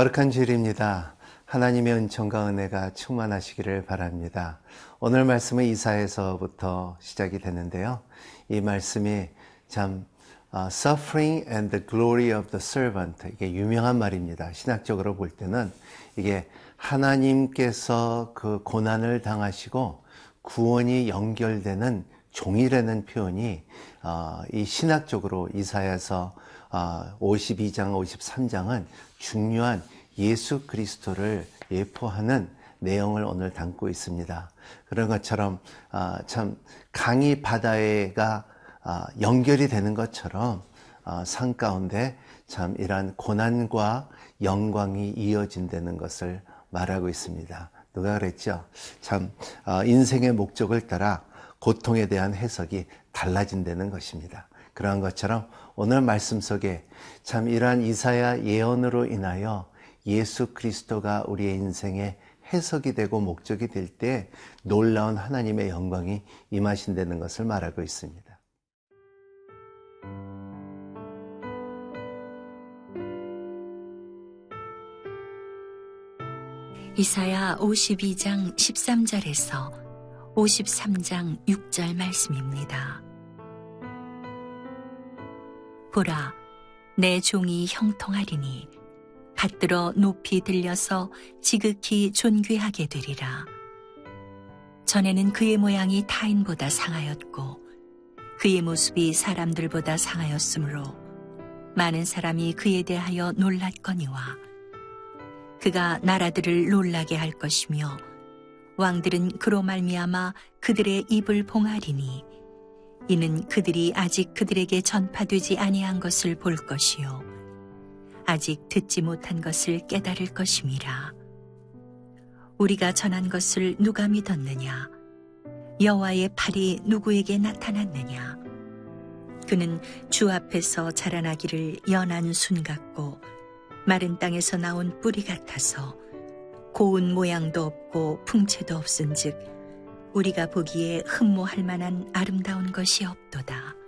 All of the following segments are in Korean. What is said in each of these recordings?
거룩한 주일입니다. 하나님의 은총과 은혜가 충만하시기를 바랍니다. 오늘 말씀은 이사에서부터 시작이 되는데요. 이 말씀이 참 uh, suffering and the glory of the servant 이게 유명한 말입니다. 신학적으로 볼 때는 이게 하나님께서 그 고난을 당하시고 구원이 연결되는 종이라는 표현이 어, 이 신학적으로 이사야서 52장, 어, 53장은 중요한 예수 그리스도를 예포하는 내용을 오늘 담고 있습니다. 그런 것처럼 어, 참 강이 바다에가 연결이 되는 것처럼 산 가운데 참 이러한 고난과 영광이 이어진다는 것을 말하고 있습니다. 누가 그랬죠? 참 인생의 목적을 따라 고통에 대한 해석이 달라진다는 것입니다. 그러한 것처럼 오늘 말씀 속에 참 이러한 이사야 예언으로 인하여 예수 그리스도가 우리의 인생에 해석이 되고 목적이 될 때 놀라운 하나님의 영광이 임하신다는 것을 말하고 있습니다. 이사야 52장 13절에서 53장 6절 말씀입니다. 보라, 내 종이 형통하리니 받들어 높이 들려서 지극히 존귀하게 되리라. 전에는 그의 모양이 타인보다 상하였고 그의 모습이 사람들보다 상하였으므로 많은 사람이 그에 대하여 놀랐거니와 그가 나라들을 놀라게 할 것이며 왕들은 그로 말미암아 그들의 입을 봉하리니 이는 그들이 아직 그들에게 전파되지 아니한 것을 볼 것이요 아직 듣지 못한 것을 깨달을 것임이라. 우리가 전한 것을 누가 믿었느냐? 여호와의 팔이 누구에게 나타났느냐? 그는 주 앞에서 자라나기를 연한 순 같고 마른 땅에서 나온 뿌리 같아서 고운 모양도 없고 풍채도 없은즉 우리가 보기에 흠모할 만한 아름다운 것이 없도다.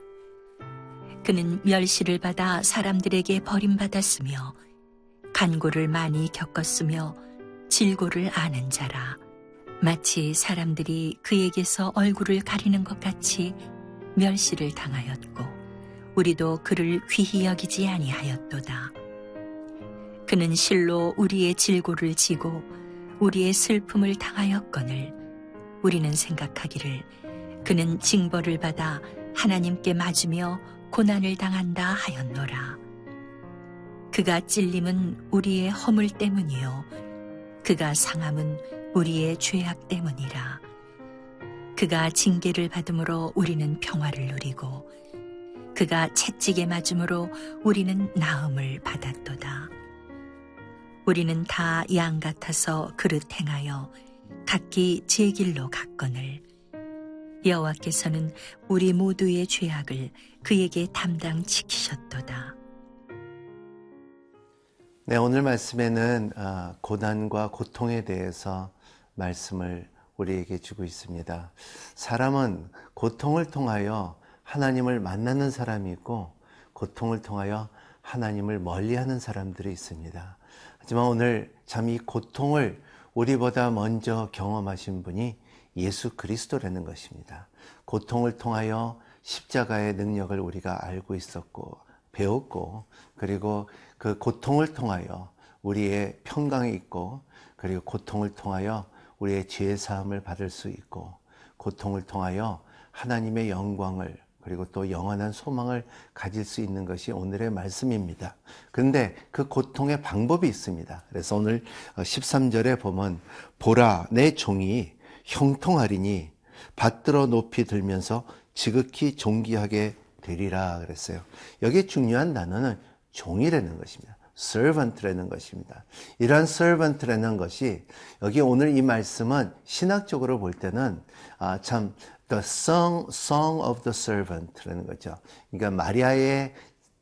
그는 멸시를 받아 사람들에게 버림받았으며 간고를 많이 겪었으며 질고를 아는 자라. 마치 사람들이 그에게서 얼굴을 가리는 것 같이 멸시를 당하였고 우리도 그를 귀히 여기지 아니하였도다. 그는 실로 우리의 질고를 지고 우리의 슬픔을 당하였거늘 우리는 생각하기를 그는 징벌을 받아 하나님께 맞으며 고난을 당한다 하였노라. 그가 찔림은 우리의 허물 때문이요. 그가 상함은 우리의 죄악 때문이라. 그가 징계를 받음으로 우리는 평화를 누리고 그가 채찍에 맞음으로 우리는 나음을 받았도다. 우리는 다 양 같아서 그릇 행하여 각기 제 길로 갔거늘 여호와께서는 우리 모두의 죄악을 그에게 담당시키셨도다. 네, 오늘 말씀에는 아, 고난과 고통에 대해서 말씀을 우리에게 주고 있습니다. 사람은 고통을 통하여 하나님을 만나는 사람이 있고 고통을 통하여 하나님을 멀리하는 사람들이 있습니다. 하지만 오늘 참 이 고통을 우리보다 먼저 경험하신 분이 예수 그리스도라는 것입니다. 고통을 통하여 십자가의 능력을 우리가 알고 있었고 배웠고 그리고 그 고통을 통하여 우리의 평강이 있고 그리고 고통을 통하여 우리의 죄 사함을 받을 수 있고 고통을 통하여 하나님의 영광을 그리고 또 영원한 소망을 가질 수 있는 것이 오늘의 말씀입니다. 그런데 그 고통의 방법이 있습니다. 그래서 오늘 13절에 보면 보라 내 종이 형통하리니 받들어 높이 들면서 지극히 존귀하게 되리라 그랬어요. 여기 중요한 단어는 종이라는 것입니다. servant라는 것입니다. 이러한 servant라는 것이 여기 오늘 이 말씀은 신학적으로 볼 때는 아, 참 the song, song of the servant라는 거죠. 그러니까 마리아의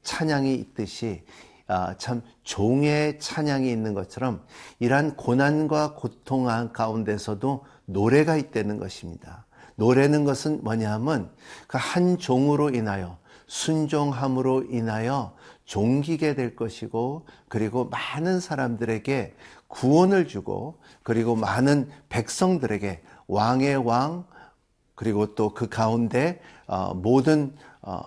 찬양이 있듯이 아, 참 종의 찬양이 있는 것처럼 이러한 고난과 고통 가운데서도 노래가 있다는 것입니다. 노래는 것은 뭐냐 하면 그 한 종으로 인하여 순종함으로 인하여 종기게 될 것이고 그리고 많은 사람들에게 구원을 주고 그리고 많은 백성들에게 왕의 왕 그리고 또 그 가운데 어, 모든 어,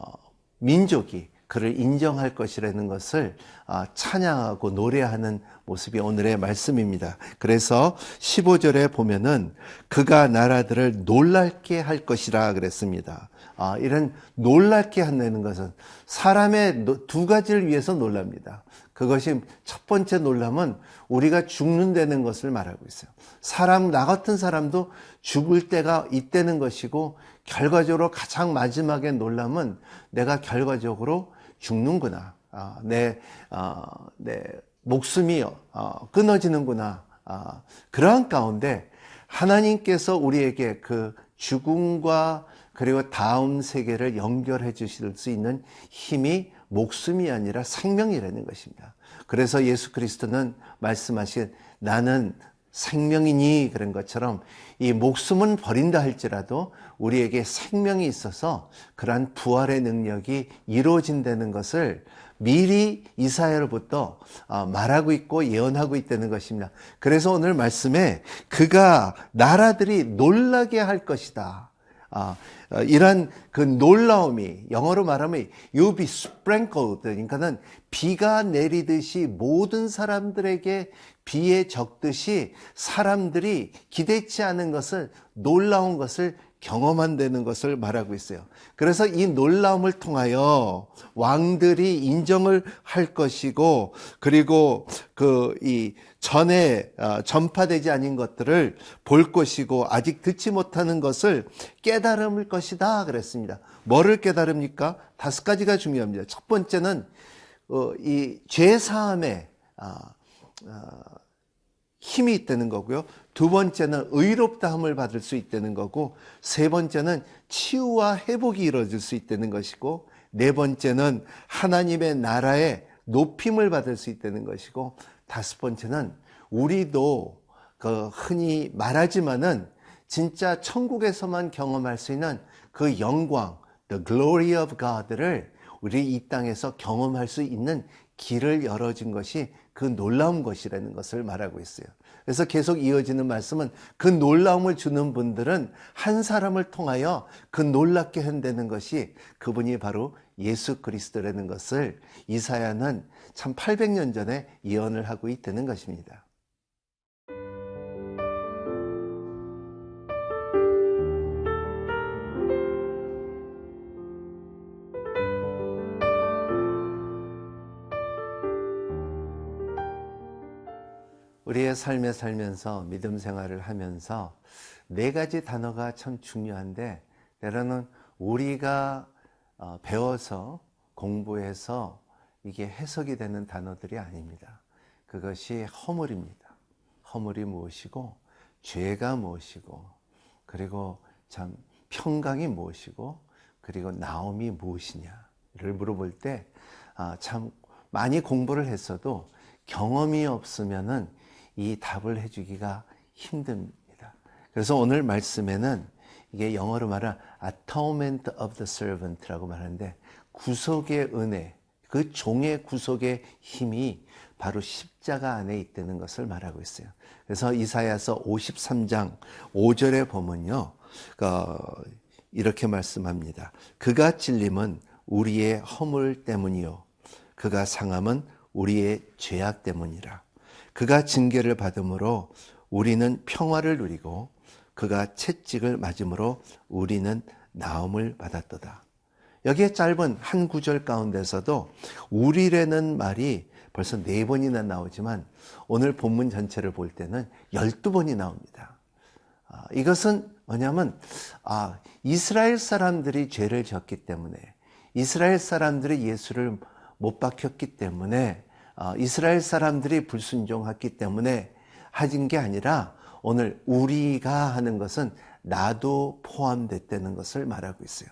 민족이 그를 인정할 것이라는 것을 어, 찬양하고 노래하는 모습이 오늘의 말씀입니다. 그래서 15절에 보면은 그가 나라들을 놀랄게 할 것이라 그랬습니다. 아, 이런 놀랍게 한다는 것은 사람의 두 가지를 위해서 놀랍니다. 그것이 첫 번째 놀람은 우리가 죽는다는 것을 말하고 있어요. 사람, 나 같은 사람도 죽을 때가 있다는 것이고, 결과적으로 가장 마지막에 놀람은 내가 결과적으로 죽는구나. 아, 내, 아, 내 목숨이 어, 끊어지는구나. 아, 그러한 가운데 하나님께서 우리에게 그 죽음과 그리고 다음 세계를 연결해 주실 수 있는 힘이 목숨이 아니라 생명이라는 것입니다. 그래서 예수 그리스도는 말씀하신 나는 생명이니 그런 것처럼 이 목숨은 버린다 할지라도 우리에게 생명이 있어서 그러한 부활의 능력이 이루어진다는 것을 미리 이사야로부터 어, 말하고 있고 예언하고 있다는 것입니다. 그래서 오늘 말씀에 그가 나라들이 놀라게 할 것이다. 아, 어, 이런 그 놀라움이 영어로 말하면 you'll be sprinkled 그러니까는 비가 내리듯이 모든 사람들에게 비에 적듯이 사람들이 기대치 않은 것을 놀라운 것을 경험한다는 것을 말하고 있어요. 그래서 이 놀라움을 통하여 왕들이 인정을 할 것이고 그리고 그 이 전에 어, 전파되지 않은 것들을 볼 것이고 아직 듣지 못하는 것을 깨달을 것이다 그랬습니다. 뭐를 깨달습니까? 다섯 가지가 중요합니다. 첫 번째는 어, 이죄 사함에 아, 아, 힘이 있다는 거고요. 두 번째는 의롭다함을 받을 수 있다는 거고, 세 번째는 치유와 회복이 이루어질 수 있다는 것이고, 네 번째는 하나님의 나라의 높임을 받을 수 있다는 것이고, 다섯 번째는 우리도 그 흔히 말하지만은 진짜 천국에서만 경험할 수 있는 그 영광, the glory of God를 우리 이 땅에서 경험할 수 있는 길을 열어준 것이 그 놀라운 것이라는 것을 말하고 있어요. 그래서 계속 이어지는 말씀은 그 놀라움을 주는 분들은 한 사람을 통하여 그 놀랍게 한다는 것이 그분이 바로 예수 그리스도라는 것을 이사야는 참 800년 전에 예언을 하고 있다는 것입니다. 삶에 살면서 믿음 생활을 하면서 네 가지 단어가 참 중요한데 때로는 우리가 어, 배워서 공부해서 이게 해석이 되는 단어들이 아닙니다. 그것이 허물입니다. 허물이 무엇이고 죄가 무엇이고 그리고 참 평강이 무엇이고 그리고 나옴이 무엇이냐를 물어볼 때참 아, 많이 공부를 했어도 경험이 없으면은 이 답을 해주기가 힘듭니다. 그래서 오늘 말씀에는 이게 영어로 말하면 atonement of the servant라고 말하는데 구속의 은혜, 그 종의 구속의 힘이 바로 십자가 안에 있다는 것을 말하고 있어요. 그래서 이사야서 53장 5절에 보면요. 어, 이렇게 말씀합니다. 그가 찔림은 우리의 허물 때문이요. 그가 상함은 우리의 죄악 때문이라. 그가 징계를 받음으로 우리는 평화를 누리고 그가 채찍을 맞음으로 우리는 나음을 받았도다. 여기에 짧은 한 구절 가운데서도 우리라는 말이 벌써 네 번이나 나오지만 오늘 본문 전체를 볼 때는 열두 번이 나옵니다. 아, 이것은 뭐냐면 아, 이스라엘 사람들이 죄를 졌기 때문에 이스라엘 사람들이 예수를 못 박혔기 때문에 어, 이스라엘 사람들이 불순종했기 때문에 하진 게 아니라 오늘 우리가 하는 것은 나도 포함됐다는 것을 말하고 있어요.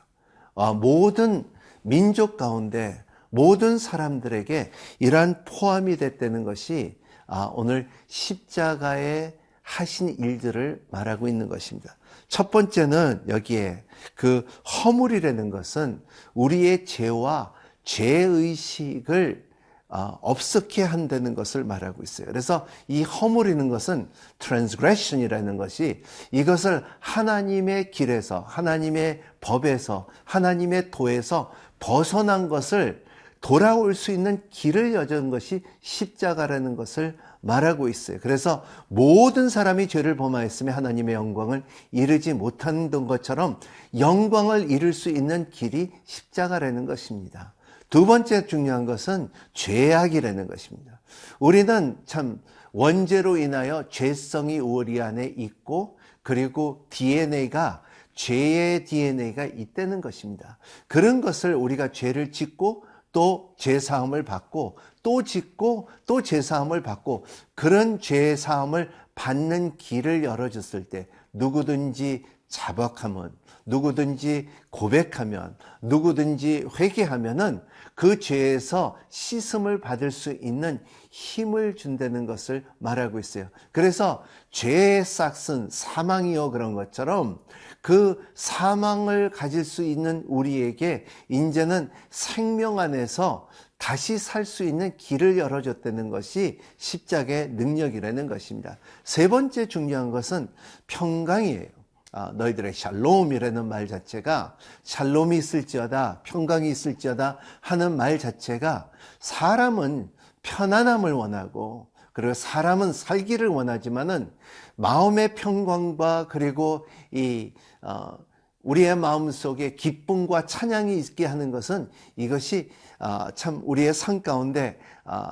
어, 모든 민족 가운데 모든 사람들에게 이러한 포함이 됐다는 것이 아, 오늘 십자가에 하신 일들을 말하고 있는 것입니다. 첫 번째는 여기에 그 허물이라는 것은 우리의 죄와 죄의식을 어, 없었게 한다는 것을 말하고 있어요. 그래서 이 허물이는 것은 transgression이라는 것이 이것을 하나님의 길에서, 하나님의 법에서, 하나님의 도에서 벗어난 것을 돌아올 수 있는 길을 여는 것이 십자가라는 것을 말하고 있어요. 그래서 모든 사람이 죄를 범하였으며 하나님의 영광을 이루지 못한 것처럼 영광을 이룰 수 있는 길이 십자가라는 것입니다. 두 번째 중요한 것은 죄악이라는 것입니다. 우리는 참 원죄로 인하여 죄성이 우리 안에 있고 그리고 DNA가 죄의 DNA가 있다는 것입니다. 그런 것을 우리가 죄를 짓고 또 죄사함을 받고 또 짓고 또 죄사함을 받고 그런 죄사함을 받는 길을 열어줬을 때 누구든지 자박하면 누구든지 고백하면 누구든지 회개하면은 그 죄에서 씻음을 받을 수 있는 힘을 준다는 것을 말하고 있어요. 그래서 죄의 싹은 사망이요 그런 것처럼 그 사망을 가질 수 있는 우리에게 이제는 생명 안에서 다시 살 수 있는 길을 열어줬다는 것이 십자가의 능력이라는 것입니다. 세 번째 중요한 것은 평강이에요. 아, 너희들의 샬롬이라는 말 자체가 샬롬이 있을지어다 평강이 있을지어다 하는 말 자체가 사람은 편안함을 원하고 그리고 사람은 살기를 원하지만은 마음의 평강과 그리고 이 어, 우리의 마음 속에 기쁨과 찬양이 있게 하는 것은 이것이 어, 참 우리의 삶 가운데 어,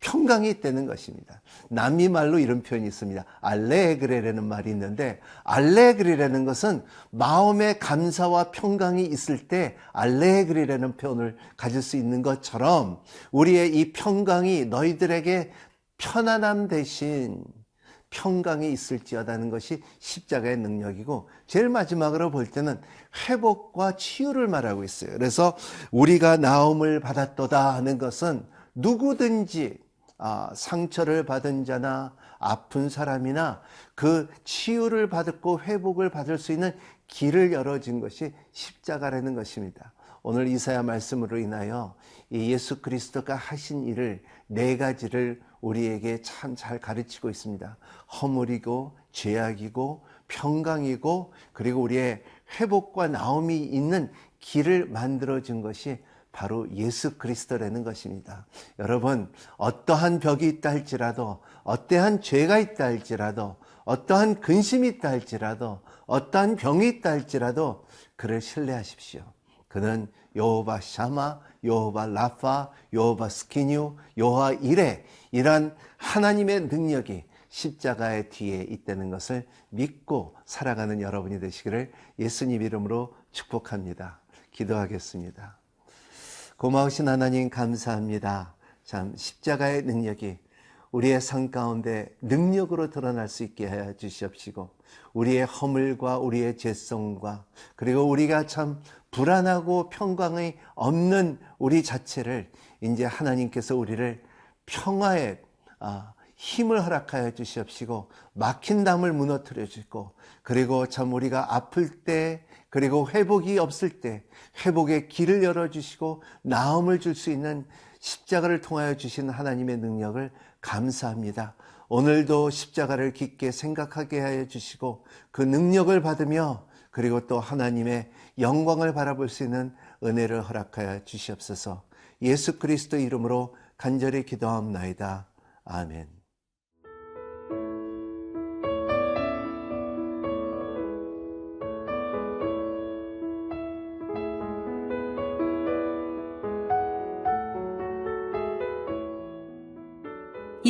평강이 있다는 것입니다. 남미 말로 이런 표현이 있습니다. 알레그레라는 말이 있는데 알레그레라는 것은 마음의 감사와 평강이 있을 때 알레그레라는 표현을 가질 수 있는 것처럼 우리의 이 평강이 너희들에게 편안함 대신 평강이 있을지어다는 것이 십자가의 능력이고 제일 마지막으로 볼 때는 회복과 치유를 말하고 있어요. 그래서 우리가 나음을 받았도다 하는 것은 누구든지 아, 상처를 받은 자나 아픈 사람이나 그 치유를 받고 회복을 받을 수 있는 길을 열어준 것이 십자가라는 것입니다. 오늘 이사야 말씀으로 인하여 이 예수 그리스도가 하신 일을 네 가지를 우리에게 참 잘 가르치고 있습니다. 허물이고 죄악이고 평강이고 그리고 우리의 회복과 나옴이 있는 길을 만들어 준 것이 바로 예수 그리스도라는 것입니다. 여러분, 어떠한 벽이 있다 할지라도, 어떠한 죄가 있다 할지라도, 어떠한 근심이 있다 할지라도, 어떠한 병이 있다 할지라도 그를 신뢰하십시오. 그는 여호바 샤마, 여호바 라파, 여호바 스키뉴, 여호와 이레 이런 하나님의 능력이 십자가의 뒤에 있다는 것을 믿고 살아가는 여러분이 되시기를 예수님 이름으로 축복합니다. 기도하겠습니다. 고마우신 하나님 감사합니다. 참 십자가의 능력이 우리의 삶 가운데 능력으로 드러날 수 있게 해 주시옵시고 우리의 허물과 우리의 죄성과 그리고 우리가 참 불안하고 평강이 없는 우리 자체를 이제 하나님께서 우리를 평화의 아, 힘을 허락하여 주시옵시고 막힌 담을 무너뜨려 주고 그리고 참 우리가 아플 때 그리고 회복이 없을 때 회복의 길을 열어주시고 나음을 줄 수 있는 십자가를 통하여 주신 하나님의 능력을 감사합니다. 오늘도 십자가를 깊게 생각하게 하여 주시고 그 능력을 받으며 그리고 또 하나님의 영광을 바라볼 수 있는 은혜를 허락하여 주시옵소서 예수 그리스도 이름으로 간절히 기도함나이다. 아멘.